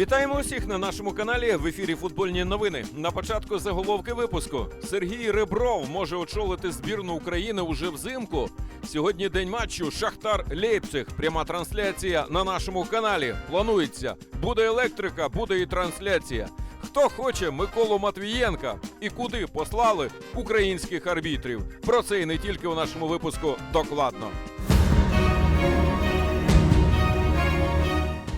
Вітаємо усіх на нашому каналі в ефірі Футбольні новини. На початку заголовки випуску Сергій Ребров може очолити збірну України уже взимку. Сьогодні день матчу Шахтар Лейпциг. Пряма трансляція на нашому каналі. Планується. Буде електрика, буде і трансляція. Хто хоче Миколу Матвієнка і куди послали українських арбітрів? Про це і не тільки у нашому випуску докладно.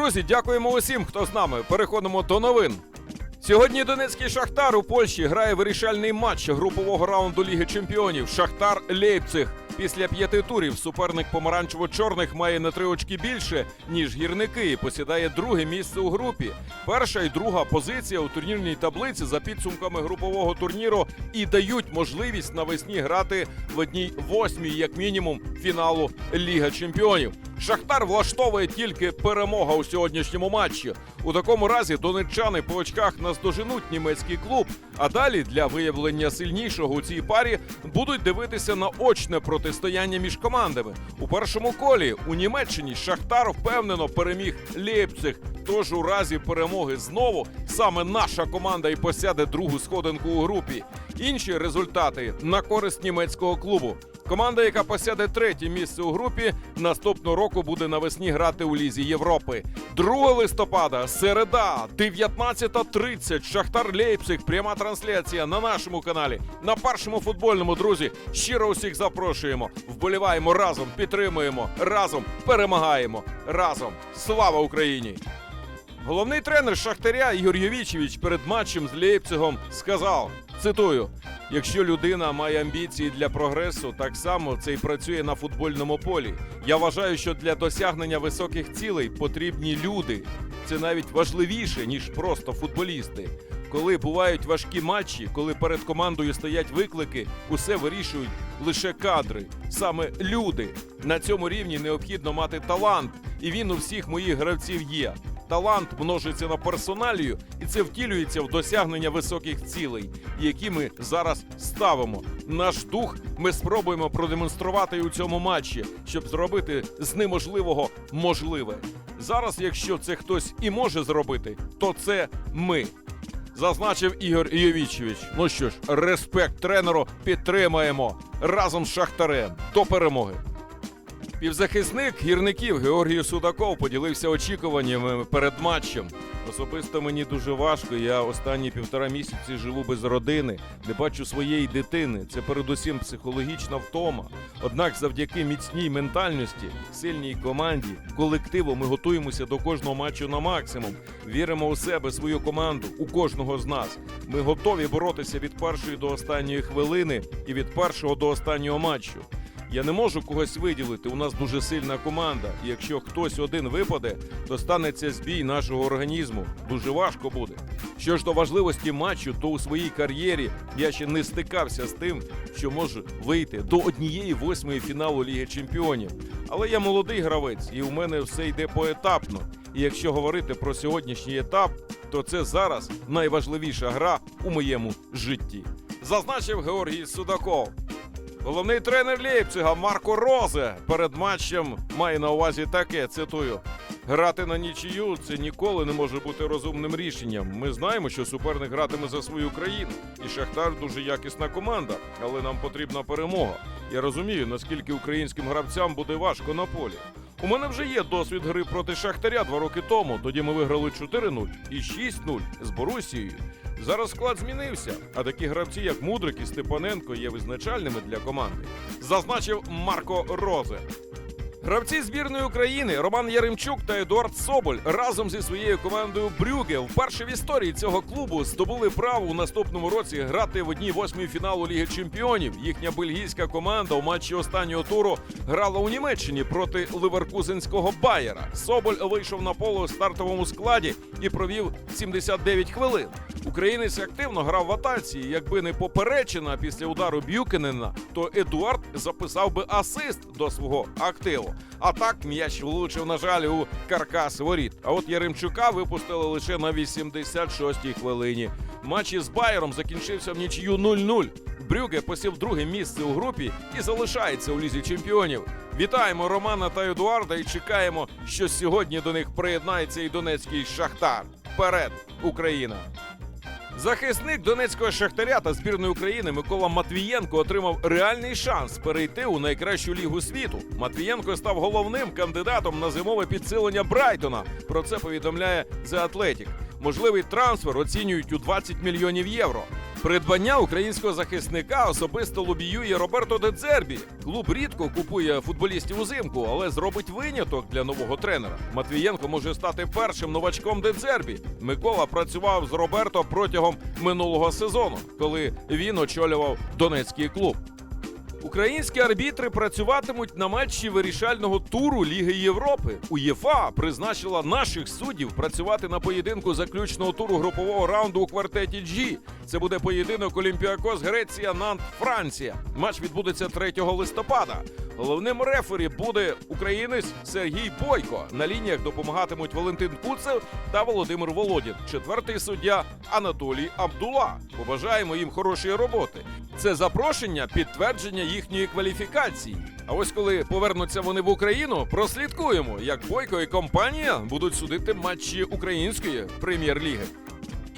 Друзі, дякуємо усім, хто з нами. Переходимо до новин. Сьогодні Донецький Шахтар у Польщі грає вирішальний матч групового раунду Ліги Чемпіонів. Шахтар Лейпциг. Після п'яти турів суперник помаранчево-чорних має на три очки більше, ніж гірники, і посідає друге місце у групі. Перша і друга позиція у турнірній таблиці за підсумками групового турніру і дають можливість навесні грати в одній восьмій, як мінімум, фіналу Ліга Чемпіонів. Шахтар влаштовує тільки перемога у сьогоднішньому матчі. У такому разі донеччани по очках наздоженуть німецький клуб. А далі для виявлення сильнішого у цій парі будуть дивитися на очне протистояння між командами. У першому колі у Німеччині Шахтар впевнено переміг Лейпциг. Тож у разі перемоги знову саме наша команда і посяде другу сходинку у групі. Інші результати на користь німецького клубу. Команда, яка посяде третє місце у групі, наступного року буде навесні грати у Лізі Європи. 2 листопада, середа, 19.30, Шахтар Лейпциг. Пряма трансляція на нашому каналі. На першому футбольному, друзі. Щиро усіх запрошуємо. Вболіваємо разом, підтримуємо, разом перемагаємо. Разом. Слава Україні! Головний тренер Шахтаря Ігор Йовічевич перед матчем з Лейпцигом сказав: цитую: якщо людина має амбіції для прогресу, так само це й працює на футбольному полі. Я вважаю, що для досягнення високих цілей потрібні люди. Це навіть важливіше, ніж просто футболісти. Коли бувають важкі матчі, коли перед командою стоять виклики, усе вирішують лише кадри, саме люди. На цьому рівні необхідно мати талант, і він у всіх моїх гравців є. Талант множиться на персоналію, і це втілюється в досягнення високих цілей, які ми зараз ставимо. Наш дух ми спробуємо продемонструвати у цьому матчі, щоб зробити з неможливого можливе. Зараз, якщо це хтось і може зробити, то це ми. Зазначив Ігор Йовічевич. Ну що ж, респект тренеру підтримаємо разом з Шахтарем до перемоги. Півзахисник гірників Георгій Судаков поділився очікуваннями перед матчем. Особисто мені дуже важко. Я останні півтора місяці живу без родини, не бачу своєї дитини. Це передусім психологічна втома. Однак, завдяки міцній ментальності, сильній команді, колективу, ми готуємося до кожного матчу на максимум. Віримо у себе, свою команду, у кожного з нас. Ми готові боротися від першої до останньої хвилини і від першого до останнього матчу. Я не можу когось виділити. У нас дуже сильна команда. І якщо хтось один випаде, то станеться збій нашого організму. Дуже важко буде. Що ж до важливості матчу, то у своїй кар'єрі я ще не стикався з тим, що можу вийти до однієї восьмої фіналу Ліги Чемпіонів. Але я молодий гравець, і у мене все йде поетапно. І якщо говорити про сьогоднішній етап, то це зараз найважливіша гра у моєму житті. Зазначив Георгій Судаков. Головний тренер Лейпцига Марко Розе перед матчем має на увазі таке: цитую: грати на нічию це ніколи не може бути розумним рішенням. Ми знаємо, що суперник гратиме за свою країну, і Шахтар дуже якісна команда, але нам потрібна перемога. Я розумію, наскільки українським гравцям буде важко на полі. У мене вже є досвід гри проти Шахтаря два роки тому. Тоді ми виграли 4-0 і 6-0 з Борусією. Зараз склад змінився, а такі гравці, як Мудрик і Степаненко, є визначальними для команди, зазначив Марко Розе. Гравці збірної України Роман Яремчук та Едуард Соболь разом зі своєю командою Брюге вперше в історії цього клубу здобули право у наступному році грати в одній восьмій фіналу Ліги Чемпіонів. Їхня бельгійська команда у матчі останнього туру грала у Німеччині проти Ливеркузенського Байера. Соболь вийшов на поле у стартовому складі і провів 79 хвилин. Українець активно грав в атаці. і Якби не поперечина після удару Б'юкенена, то Едуард записав би асист до свого активу. А так м'яч влучив, на жаль, у каркас воріт. А от Яремчука випустили лише на 86-й хвилині. Матч із Байером закінчився в нічию 0-0. Брюге посів друге місце у групі і залишається у лізі чемпіонів. Вітаємо Романа та Едуарда і чекаємо, що сьогодні до них приєднається і донецький шахтар. Вперед, Україна! Захисник донецького шахтаря та збірної України Микола Матвієнко отримав реальний шанс перейти у найкращу лігу світу. Матвієнко став головним кандидатом на зимове підсилення Брайтона. Про це повідомляє The Athletic. Можливий трансфер оцінюють у 20 мільйонів євро. Придбання українського захисника особисто лобіює Роберто Дедзербі. Клуб рідко купує футболістів узимку, але зробить виняток для нового тренера. Матвієнко може стати першим новачком Дедзербі. Микола працював з Роберто протягом минулого сезону, коли він очолював донецький клуб. Українські арбітри працюватимуть на матчі вирішального туру Ліги Європи. УЄФА призначила наших суддів працювати на поєдинку заключного туру групового раунду у квартеті G. Це буде поєдинок Олімпіакос Греція Нант Франція. Матч відбудеться 3 листопада. Головним рефері буде українець Сергій Бойко. На лініях допомагатимуть Валентин Куцев та Володимир Володін. Четвертий суддя Анатолій Абдула. Побажаємо їм хорошої роботи. Це запрошення, підтвердження їхньої кваліфікації. А ось коли повернуться вони в Україну, прослідкуємо, як Бойко і компанія будуть судити матчі української прем'єр-ліги.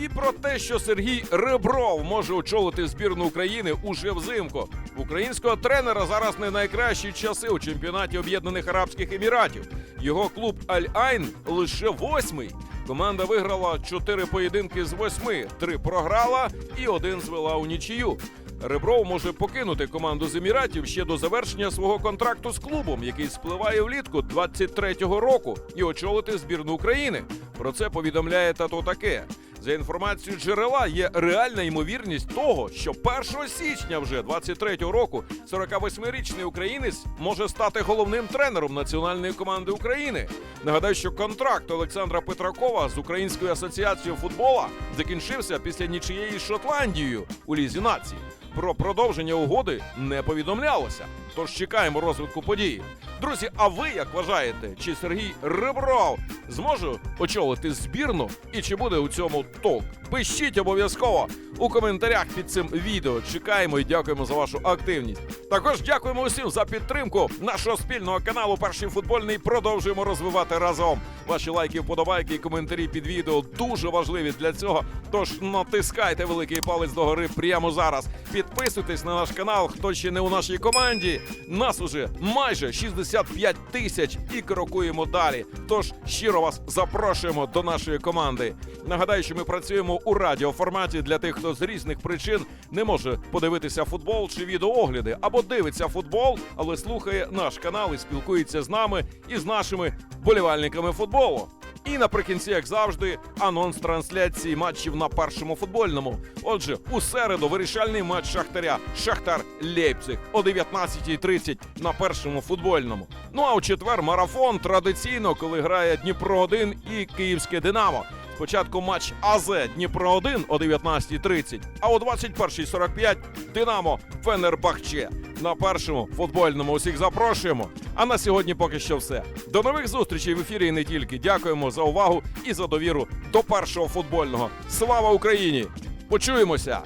І про те, що Сергій Ребров може очолити збірну України уже взимку. Українського тренера зараз не найкращі часи у чемпіонаті Об'єднаних Арабських Еміратів. Його клуб Аль-Айн лише восьмий. Команда виграла чотири поєдинки з восьми, три програла і один звела у нічию. Ребров може покинути команду з Еміратів ще до завершення свого контракту з клубом, який спливає влітку 23-го року, і очолити збірну України. Про це повідомляє тато таке. За інформацією джерела, є реальна ймовірність того, що 1 січня вже 23-го року 48-річний українець може стати головним тренером національної команди України. Нагадаю, що контракт Олександра Петракова з Українською асоціацією футбола закінчився після нічиєї з Шотландією у лізі націй. Про продовження угоди не повідомлялося. Тож чекаємо розвитку події. Друзі, а ви як вважаєте, чи Сергій Ребров зможе очолити збірну і чи буде у цьому толк? Пишіть обов'язково у коментарях під цим відео. Чекаємо і дякуємо за вашу активність. Також дякуємо усім за підтримку нашого спільного каналу Перший футбольний. Продовжуємо розвивати разом. Ваші лайки, вподобайки і коментарі під відео дуже важливі для цього. Тож натискайте великий палець догори прямо зараз. Підписуйтесь на наш канал, хто ще не у нашій команді. Нас уже майже 65 тисяч і крокуємо далі. Тож щиро вас запрошуємо до нашої команди. Нагадаю, що ми працюємо у радіоформаті для тих, хто з різних причин не може подивитися футбол чи відеоогляди, або дивиться футбол, але слухає наш канал і спілкується з нами і з нашими болівальниками футболу. І наприкінці, як завжди, анонс трансляції матчів на першому футбольному. Отже, у середу вирішальний матч Шахтаря Шахтар Лейпциг о 19.30 на першому футбольному. Ну а у четвер марафон традиційно, коли грає Дніпро 1 і Київське Динамо. Спочатку матч АЗ Дніпро 1 о 19.30, а о 21.45 Динамо Фенербахче. На першому футбольному усіх запрошуємо. А на сьогодні поки що все. До нових зустрічей в ефірі і не тільки. Дякуємо за увагу і за довіру до першого футбольного. Слава Україні! Почуємося!